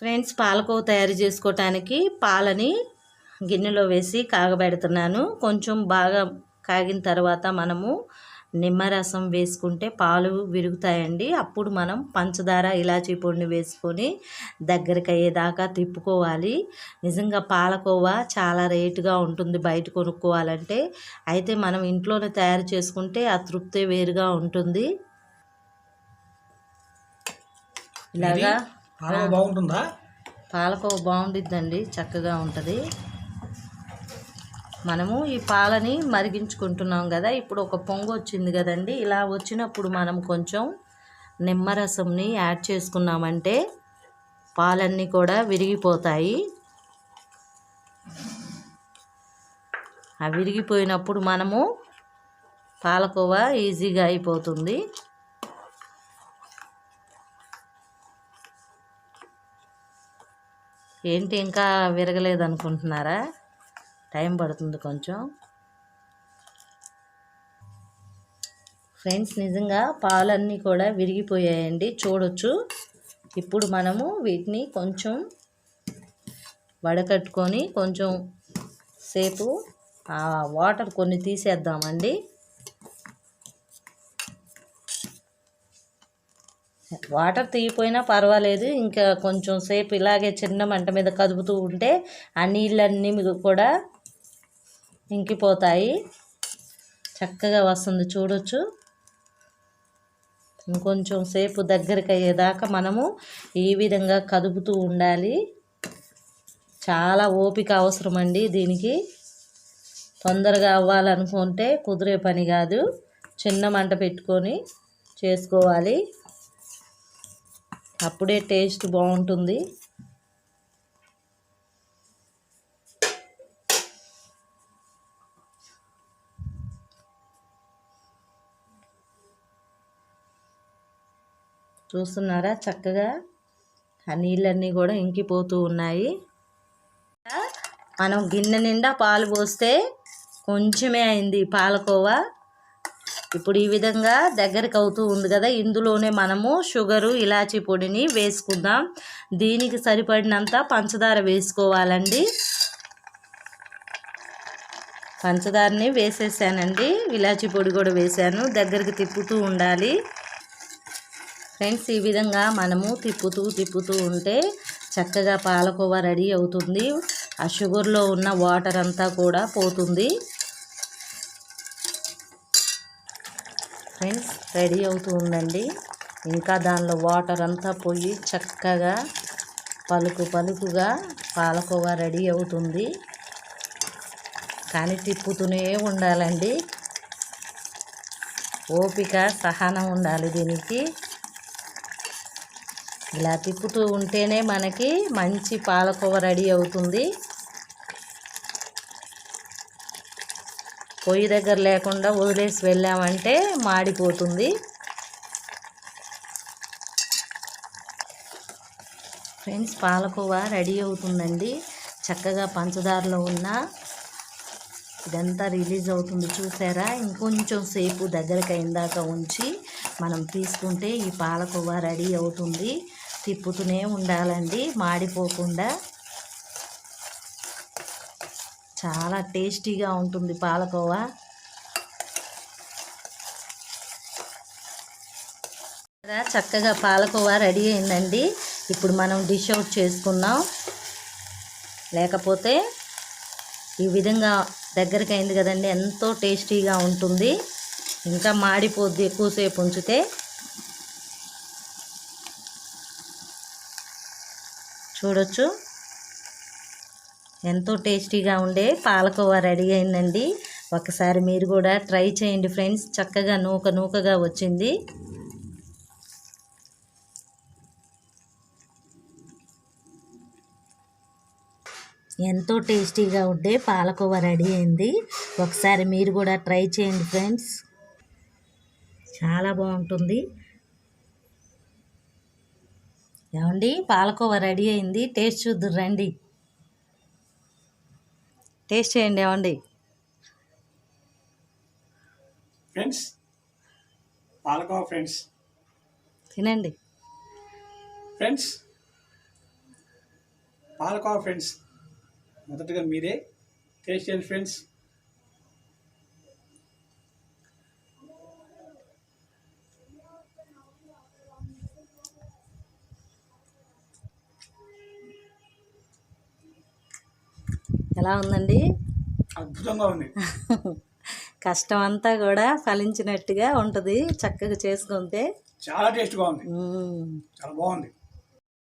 Friends పాలకోవ తయారు చేసుకోవటానికి పాలని గిన్నెలో వేసి కాగబెడుతున్నాను. కొంచెం బాగా కాగిన తర్వాత మనము నిమ్మరసం వేసుకుంటే పాలు విరుగుతాయండి. అప్పుడు మనం పంచదార ఇలాచీ పొడిని వేసుకొని దగ్గరికి అయ్యేదాకా తిప్పుకోవాలి. నిజంగా పాలకోవ చాలా రేటుగా ఉంటుంది బయట కొనుక్కోవాలంటే. అయితే మనం ఇంట్లోనే తయారు చేసుకుంటే ఆ తృప్తే వేరుగా ఉంటుంది. ఇలాగా పాలకోవ బాగుంటుందా? పాలకోవ బాగుండిద్దండి చక్కగా ఉంటుంది. మనము ఈ పాలని మరిగించుకుంటున్నాం కదా ఇప్పుడు ఒక పొంగు వచ్చింది కదండి ఇలా వచ్చినప్పుడు మనం కొంచెం నిమ్మరసంని యాడ్ చేసుకున్నామంటే పాలన్నీ కూడా విరిగిపోతాయి. ఆ విరిగిపోయినప్పుడు మనము పాలకోవ ఈజీగా అయిపోతుంది. ఏంటి ఇంకా విరగలేదు అనుకుంటున్నారా టైం పడుతుంది కొంచెం. ఫ్రెండ్స్ నిజంగా పాలన్నీ కూడా విరిగిపోయాయండి. చూడొచ్చు. ఇప్పుడు మనము వీటిని కొంచెం వడకట్టుకొని కొంచెం సేపు ఆ వాటర్ కొన్ని తీసేద్దామండి. వాటర్ తీగిపోయినా పర్వాలేదు. ఇంకా కొంచెం సేపు ఇలాగే చిన్న మంట మీద కదుపుతూ ఉంటే ఆ నీళ్ళన్నీ మీకు కూడా ఇంకిపోతాయి. చక్కగా వస్తుంది. చూడొచ్చు. ఇంకొంచెం సేపు దగ్గరికి అయ్యేదాకా మనము ఈ విధంగా కదుపుతూ ఉండాలి. చాలా ఓపిక అవసరం అండి దీనికి. తొందరగా అవ్వాలనుకుంటే కుదిరే పని కాదు. చిన్న మంట పెట్టుకొని చేసుకోవాలి. అప్పుడే టేస్ట్ బాగుంటుంది. చూస్తున్నారా చక్కగా? ఆ నీళ్ళన్నీ కూడా ఇంకిపోతూ ఉన్నాయి. మనం గిన్నె నిండా పాలు పోస్తే కొంచెమే అయింది పాలకోవా. ఇప్పుడు ఈ విధంగా దగ్గరికి అవుతూ ఉంది కదా ఇందులోనే మనము షుగరు ఇలాచీ పొడిని వేసుకుందాం. దీనికి సరిపడినంత పంచదార వేసుకోవాలండి. పంచదారని వేసేసానండి. ఇలాచీ పొడి కూడా వేసాను. దగ్గరికి తిప్పుతూ ఉండాలి. ఫ్రెండ్స్ ఈ విధంగా మనము తిప్పుతూ తిప్పుతూ ఉంటే చక్కగా పాలకోవా రెడీ అవుతుంది. ఆ షుగర్లో ఉన్న వాటర్ అంతా కూడా పోతుంది. ఫ్రెండ్స్ రెడీ అవుతూ ఉందండి ఇంకా దానిలో వాటర్ అంతా పోయి చక్కగా పలుకు పలుకుగా పాలకోవా రెడీ అవుతుంది. కానీ తిప్పుతూనే ఉండాలండి. ఓపిక సహనం ఉండాలి దీనికి. ఇలా తిప్పుతూ ఉంటేనే మనకి మంచి పాలకోవ రెడీ అవుతుంది. పొయ్యి దగ్గర లేకుండా వదిలేసి వెళ్ళామంటే మాడిపోతుంది. ఫ్రెండ్స్ పాలకోవ రెడీ అవుతుందండి. చక్కగా పంచదారలో ఉన్న ఇదంతా రిలీజ్ అవుతుంది చూసారా? ఇంకొంచెం సేపు దగ్గరకు అయిందాక ఉంచి మనం తీసుకుంటే ఈ పాలకోవ రెడీ అవుతుంది. తిప్పుతూనే ఉండాలండి మాడిపోకుండా. చాలా టేస్టీగా ఉంటుంది పాలకోవా. చక్కగా పాలకోవా రెడీ అయిందండి. ఇప్పుడు మనం డిష్ అవుట్ చేసుకున్నాం లేకపోతే ఈ విధంగా దగ్గరికి అయింది కదండి ఎంతో టేస్టీగా ఉంటుంది. ఇంకా మాడిపోద్ది ఎక్కువసేపు ఉంచితే. చూడొచ్చు. ఎంతో టేస్టీగా ఉండే పాలకోవా రెడీ అయిందండి. ఒకసారి మీరు కూడా ట్రై చేయండి ఫ్రెండ్స్. చక్కగా నూక నూకగా వచ్చింది. ఎంతో టేస్టీగా ఉండే పాలకోవా రెడీ అయింది. ఒకసారి మీరు కూడా ట్రై చేయండి ఫ్రెండ్స్. చాలా బాగుంటుంది. ఏమండి? పాలకోవా రెడీ అయింది. టేస్ట్ చూద్దురు రండి. టేస్ట్ చేయండి ఏమండి? Friends palkova friends. తినండి. Friends palkova friends. మొదటగా మీరే. టేస్ట్ చేయండి ఫ్రెండ్స్. ఎలా ఉందండి? అద్భుతంగా ఉంది. కష్టం అంతా కూడా ఫలించినట్టుగా ఉంటుంది చక్కగా చేసుకుంటే. చాలా టేస్ట్గా ఉంది. చాలా బాగుంది.